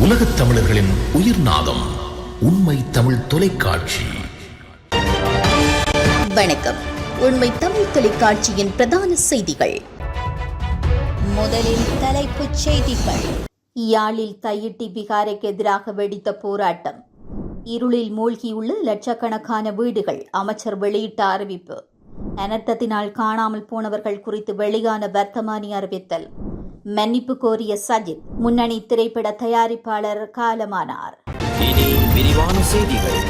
உலகத் தமிழர்களின் உயிர் நாதம் உண்மை தமிழ் தொலைக்காட்சி. வணக்கம். உண்மை தமிழ் தொலைக்காட்சியின் பிரதான செய்திகள். முதலில் தலைப்புச் செய்திகள். யாழில் கையிட்டி பிகாருக்கு எதிராக வெடித்த போராட்டம். இருளில் மூழ்கியுள்ள லட்சக்கணக்கான வீடுகள் அமைச்சர் வெளியிட்ட அறிவிப்பு. அனர்த்தத்தினால் காணாமல் போனவர்கள் குறித்து வெளியான வர்த்தமானி அறிவித்தல். மன்னிப்பு கோரிய சஜித் முன்னணி திரைப்பட தயாரிப்பாளர் காலமானார். இனி விரிவான செய்திகள்.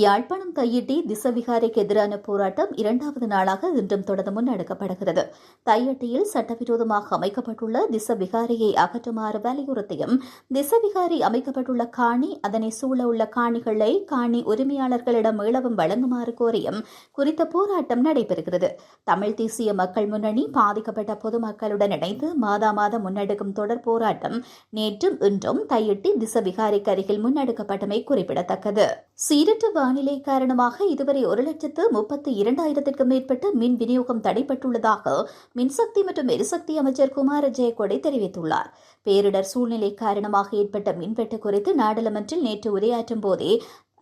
யாழ்ப்பாணம் தையிட்டி திசவிகாரைக்கு எதிரான போராட்டம் இரண்டாவது நாளாக இன்றும் தொடர்ந்து முன்னெடுக்கப்படுகிறது. தையட்டியில் சட்டவிரோதமாக அமைக்கப்பட்டுள்ள திசவிகாரையை அகற்றுமாறு வலியுறுத்தியும் திசவிகாரி அமைக்கப்பட்டுள்ள காணி அதனை சூழ உள்ள காணிகளை காணி உரிமையாளர்களிடம் மீளவும் வழங்குமாறு கோரியும் குறித்த போராட்டம் நடைபெறுகிறது. தமிழ் தேசிய மக்கள் முன்னணி பாதிக்கப்பட்ட பொதுமக்களுடன் இணைந்து மாதா மாதம் முன்னெடுக்கும் தொடர் போராட்டம் நேற்றும் இன்றும் தையிட்டி திசவிகாரைக்கு அருகில் முன்னெடுக்கப்பட்டமை குறிப்பிடத்தக்கது. சீரற்ற வானிலை காரணமாக இதுவரை ஒரு லட்சத்து முப்பத்தி இரண்டாயிரத்திற்கும் மேற்பட்ட மின் விநியோகம் தடைப்பட்டுள்ளதாக மின்சக்தி மற்றும் எரிசக்தி அமைச்சர் குமார ஜெயக்கொடை தெரிவித்துள்ளார். பேரிடர் சூழ்நிலை காரணமாக ஏற்பட்ட மின்வெட்டு குறித்து நாடாளுமன்றில் நேற்று உரையாற்றும் போதே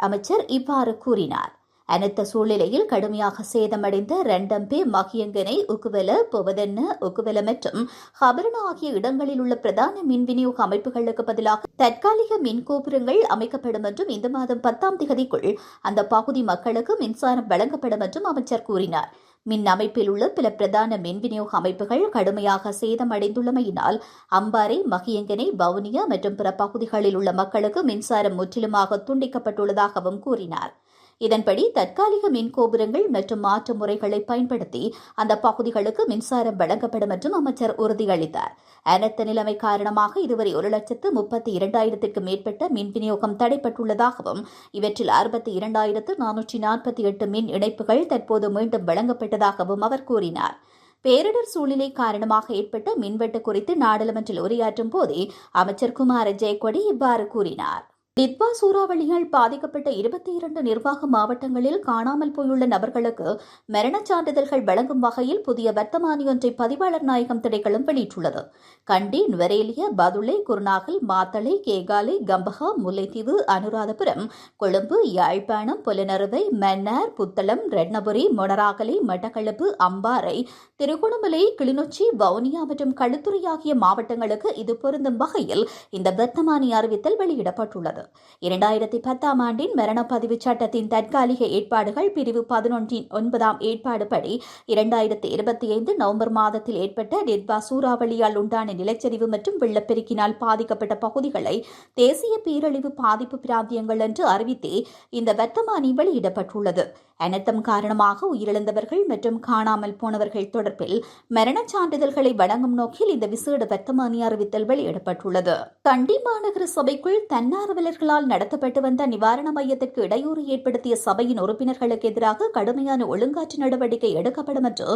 அமைச்சர் இவ்வாறு கூறினார். அனைத்த சூழ்நிலையில் கடுமையாக சேதமடைந்த ரெண்டம்பே மகியங்கனை உக்குவல பொவதென்ன உக்குவல மற்றும் ஹபரண ஆகிய இடங்களில் உள்ள பிரதான மின் விநியோக அமைப்புகளுக்கு பதிலாக தற்காலிக மின் கோபுரங்கள் அமைக்கப்படும் என்றும் இந்த மாதம் பத்தாம் திகதிக்குள் அந்த பகுதி மக்களுக்கு மின்சாரம் வழங்கப்படும் என்றும் அமைச்சர் கூறினார். மின் அமைப்பில் உள்ள பல பிரதான மின் விநியோக அமைப்புகள் கடுமையாக சேதமடைந்துள்ளமையினால் அம்பாறை மகியங்கனை வவுனியா மற்றும் பிற பகுதிகளில் உள்ள மக்களுக்கு மின்சாரம் முற்றிலுமாக துண்டிக்கப்பட்டுள்ளதாகவும் கூறினார். இதன்படி தற்காலிக மின் கோபுரங்கள் மற்றும் மாற்று முறைகளை பயன்படுத்தி அந்த பகுதிகளுக்கு மின்சாரம் வழங்கப்படும் என்றும் அமைச்சர் உறுதியளித்தார். அனர்த்த நிலைமை காரணமாக இதுவரை ஒரு லட்சத்து முப்பத்தி இரண்டாயிரத்திற்கு மேற்பட்ட மின் விநியோகம் தடைப்பட்டுள்ளதாகவும் இவற்றில் அறுபத்தி இரண்டாயிரத்து நானூற்றி நாற்பத்தி எட்டு மின் இணைப்புகள் தற்போது மீண்டும் வழங்கப்பட்டதாகவும் அவர் கூறினார். பேரிடர் சூழ்நிலை காரணமாக ஏற்பட்ட மின்வெட்டு குறித்து நாடாளுமன்றில் உரையாற்றும் போதே அமைச்சர் குமார ஜெயக்கொடி இவ்வாறு கூறினார். டிட்வா சூறாவளியால் பாதிக்கப்பட்ட இருபத்தி இரண்டு நிர்வாக மாவட்டங்களில் காணாமல் போயுள்ள நபர்களுக்கு மரணச் சான்றிதழ்கள் வழங்கும் வகையில் புதிய வர்த்தமானி ஒன்றை பதிவாளர் நாயகம் திணைக்களம் வெளியிட்டுள்ளது. கண்டி நுவரேலிய பதுளை குருநாகல் மாத்தளை கேகாலை கம்பஹா முல்லைத்தீவு அனுராதபுரம் கொழும்பு யாழ்ப்பாணம் புலனறுவை மன்னார் புத்தளம் ரெட்னபுரி மொனராகலை மட்டக்களப்பு அம்பாறை திருகோணமலை கிளிநொச்சி வவுனியா மற்றும் களுத்துறை ஆகிய மாவட்டங்களுக்கு இது பொருந்தும் வகையில் இந்த வர்த்தமானி அறிவித்தல் வெளியிடப்பட்டுள்ளது. உள்ளது இரண்டாயிரத்தி பத்தாம் ஆண்டின் மரணப்பதிவு சட்டத்தின் தற்காலிக ஏற்பாடுகள் பிரிவு பதினொன்றின் ஒன்பதாம் ஏற்பாடுபடி இரண்டாயிரத்தி இருபத்தி ஐந்து நவம்பர் மாதத்தில் ஏற்பட்ட டெட்பா சூறாவளியால் உண்டான நிலச்சரிவு மற்றும் வெள்ளப்பெருக்கினால் பாதிக்கப்பட்ட பகுதிகளை தேசிய பேரழிவு பாதிப்பு பிராந்தியங்கள் என்று அறிவித்தே இந்த வர்த்தமானி வெளியிடப்பட்டுள்ளது. அனர்த்தம் காரணமாக உயிரிழந்தவர்கள் மற்றும் காணாமல் போனவர்கள் தொடர்பில் மரணச் சான்றிதழ்களை வழங்கும் நோக்கில் இந்த விசேட வர்த்தமானி அறிவித்தல் வெளியிடப்பட்டுள்ளது. கண்டி மாநகர சபைக்குள் தன்னார்வல தன்னார்வலர்களால் நடத்தப்பட்டு வந்த நிவாரண மையத்திற்கு இடையூறு ஏற்படுத்திய சபையின் உறுப்பினர்களுக்கு எதிராக கடுமையான ஒழுங்காற்று நடவடிக்கை எடுக்கப்படும் என்று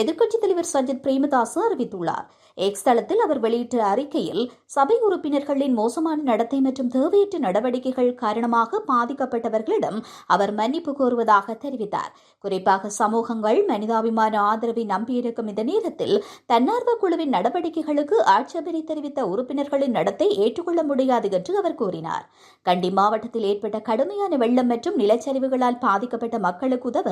எதிர்க்கட்சித் தலைவர் சஜித் பிரேமதாஸ் அறிவித்துள்ளார். எக்ஸ் தளத்தில் அவர் வெளியிட்ட அறிக்கையில் சபை உறுப்பினர்களின் மோசமான நடத்தை மற்றும் தேவையற்ற நடவடிக்கைகள் காரணமாக பாதிக்கப்பட்டவர்களிடம் அவர் மன்னிப்பு கோருவதாக தெரிவித்தார். குறிப்பாக சமூகங்கள் மனிதாபிமான ஆதரவை நம்பியிருக்கும் இந்த நேரத்தில் தன்னார்வ குழுவின் நடவடிக்கைகளுக்கு ஆட்சேபனை தெரிவித்த உறுப்பினர்களின் நடத்தை ஏற்றுக்கொள்ள முடியாது என்று அவர் கூறினார். கண்டி மாவட்டத்தில் ஏற்பட்ட கடுமையான வெள்ளம் மற்றும் நிலச்சரிவுகளால் பாதிக்கப்பட்ட மக்களுக்கு உதவ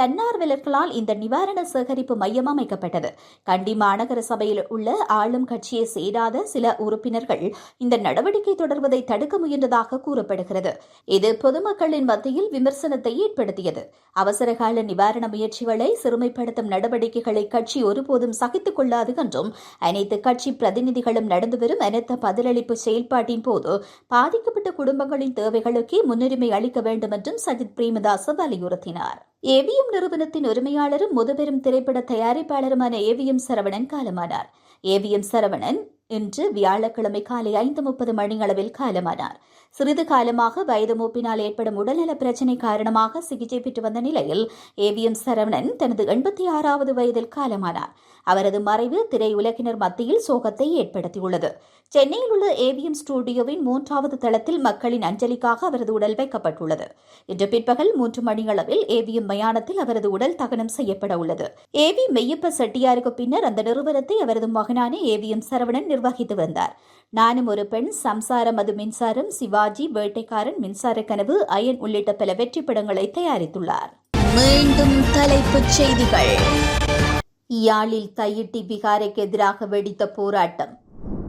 தன்னார்வலர்களால் இந்த நிவாரண சேகரிப்பு மையம் அமைக்கப்பட்டது. கண்டி மாநகர சபையில் உள்ள ஆளும் கட்சியை சேராத சில உறுப்பினர்கள் இந்த நடவடிக்கை தொடர்வதை தடுக்க முயன்றதாக கூறப்படுகிறது. இது பொதுமக்களின் மத்தியில் விமர்சனத்தை ஏற்படுத்தியது. அவசரகால நிவாரண முயற்சிகளை சிறுமைப்படுத்தும் நடவடிக்கைகளை கட்சி ஒருபோதும் சகித்துக் கொள்ளாது என்றும் அனைத்து கட்சி பிரதிநிதிகளும் நடந்து வரும் அனைத்த பதிலளிப்பு செயல்பாட்டின் போது பாதிக்கப்பட்ட பாதிக்கப்பட்ட குடும்பங்களின் தேவைகளுக்கே முன்னுரிமை அளிக்க வேண்டும் என்றும் சஜித் பிரேமதாச வலியுறுத்தினார். ஏவிஎம் நிறுவனத்தின் உரிமையாளரும் முதுபெரும் திரைப்பட தயாரிப்பாளருமான ஏவிஎம் சரவணன் காலமானார். ஏவிஎம் சரவணன் இன்று வியாழக்கிழமை காலை ஐந்து முப்பது மணியளவில் காலமானார். சிறிது காலமாக வயது மூப்பினால் ஏற்படும் உடல்நல பிரச்சினை காரணமாக சிகிச்சை பெற்று வந்த நிலையில் ஏவிஎம் சரவணன் தனது எண்பத்தி ஆறாவது வயதில் காலமானார். அவரது மறைவு திரையுலகினர் மத்தியில் சோகத்தை ஏற்படுத்தியுள்ளது. சென்னையில் உள்ள ஏவிஎம் ஸ்டுடியோவின் மூன்றாவது தளத்தில் மக்களின் அஞ்சலிக்காக அவரது உடல் வைக்கப்பட்டுள்ளது. இன்று பிற்பகல் மூன்று மணியளவில் ஏவிஎம் மயானத்தில் அவரது உடல் தகனம் செய்யப்பட உள்ளது. ஏவி மெய்யப்ப செட்டியாருக்கு பின்னர் அந்த நிறுவனத்தை அவரது மகனான ஏவிஎம் சரவணன் நிர்வகித்து வந்தார். நானும் ஒரு பெண் சம்சாரம் அது மின்சாரம் சிவாஜி வேட்டைக்காரன் மின்சார கனவு அயன் உள்ளிட்ட பல வெற்றி படங்களை தயாரித்துள்ளார். மீண்டும் தலைப்புச் செய்திகள். யாழில் தையிட்டி பிகாரைக்கு எதிராக வெடித்த போராட்டம்.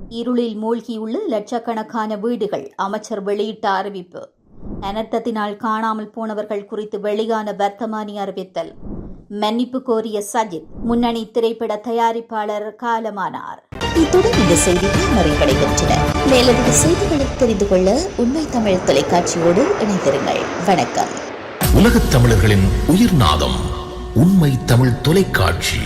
இருளில் மூழ்கியுள்ள லட்சக்கணக்கான வீடுகள் அமைச்சர் வெளியிட்ட அறிவிப்பு. அனர்த்தத்தினால் காணாமல் போனவர்கள் குறித்து வெளியான வர்த்தமானி அறிவித்தல். மன்னிப்பு கோரிய சஜித் முன்னணி திரைப்பட தயாரிப்பாளர் காலமானார். இத்துடன் இந்த செய்திகள் நிறைவடைகின்றன மேலதிக செய்திகளை தெரிந்து கொள்ள உண்மை தமிழ் தொலைக்காட்சியோடு இணைந்திருங்கள். வணக்கம். உலகத் தமிழர்களின் உயிர்நாதம் உண்மை தமிழ் தொலைக்காட்சி.